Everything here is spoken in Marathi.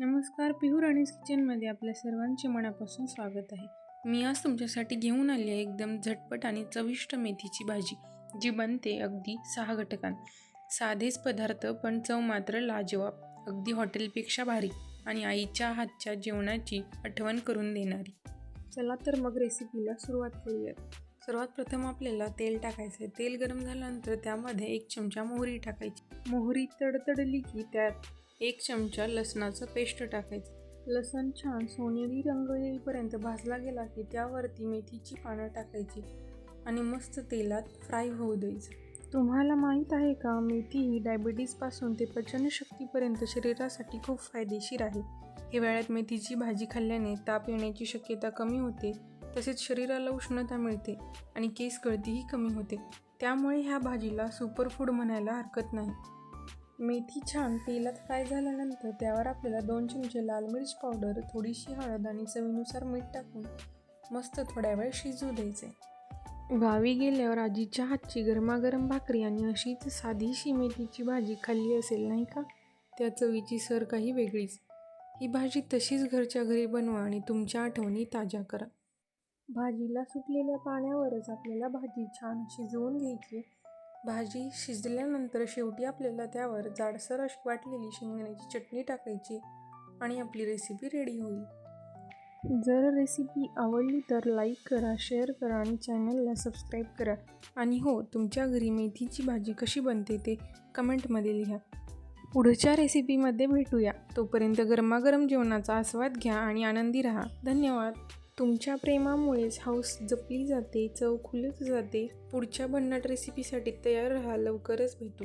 नमस्कार पिहू राणीज किचनमध्ये आपल्या सर्वांचे मनापासून स्वागत आहे. मी आज तुमच्यासाठी घेऊन आली आहे एकदम झटपट आणि चविष्ट मेथीची भाजी जी बनते अगदी सहा घटकांत. साधेच पदार्थ पण चव मात्र लाजवाब अगदी हॉटेलपेक्षा भारी आणि आईच्या हातच्या जेवणाची आठवण करून देणारी. चला तर मग रेसिपीला सुरुवात करूयात. सर्वात प्रथम आपल्याला तेल टाकायचं आहे तेल गरम झाल्यानंतर त्यामध्ये एक चमचा मोहरी टाकायची. मोहरी तडतडली की त्यात एक चमचा लसणाचं पेस्ट टाकायचं. लसण छान सोनेरी रंग येईपर्यंत भाजला गेला की त्यावरती मेथीची पानं टाकायची आणि मस्त तेलात फ्राय होऊ द्यायचं. तुम्हाला माहीत आहे का मेथी ही डायबिटीजपासून ते पचनशक्तीपर्यंत शरीरासाठी खूप फायदेशीर आहे. हिवाळ्यात मेथीची भाजी खाल्ल्याने ताप येण्याची शक्यता कमी होते तसेच शरीराला उष्णता मिळते आणि केस गळतीही कमी होते. त्यामुळे ह्या भाजीला सुपरफूड म्हणायला हरकत नाही. मेथी छान तेलात फ्राय झाल्यानंतर त्यावर आपल्याला दोन चमचे लाल मिरच पावडर थोडीशी हळद आणि चवीनुसार मीठ टाकून मस्त थोड्या वेळ शिजू द्यायचे. गावी गेल्यावर आजीच्या हातची गरमागरम भाकरी आणि अशीच साधीशी मेथीची भाजी खाल्ली असेल नाही का? त्या चवीची सर काही वेगळीच. ही भाजी तशीच घरच्या घरी बनवा आणि तुमच्या आठवणी ताज्या करा. भाजीला सुटलेल्या पाण्यावरच आपल्याला भाजी छान शिजवून घ्यायची भाजी शिजल्यानंतर शेवटी आपल्याला त्यावर जाडसर अशी वाटलेली शेंगदाण्याची चटणी टाकायची आणि आपली रेसिपी रेडी होईल. जर रेसिपी आवडली तर लाईक करा शेअर करा आणि चॅनलला सबस्क्राईब करा. आणि हो तुमच्या घरी मेथीची भाजी कशी बनते ते कमेंटमध्ये लिहा. पुढच्या रेसिपीमध्ये भेटूया. तोपर्यंत गरमागरम जेवणाचा आस्वाद घ्या आणि आनंदी राहा. धन्यवाद. तुमच्या प्रेमामुळेच हाऊस जपली जाते चव खुलत जाते. पुढच्या भन्नाट रेसिपीसाठी तयार राहा लवकरच भेटू.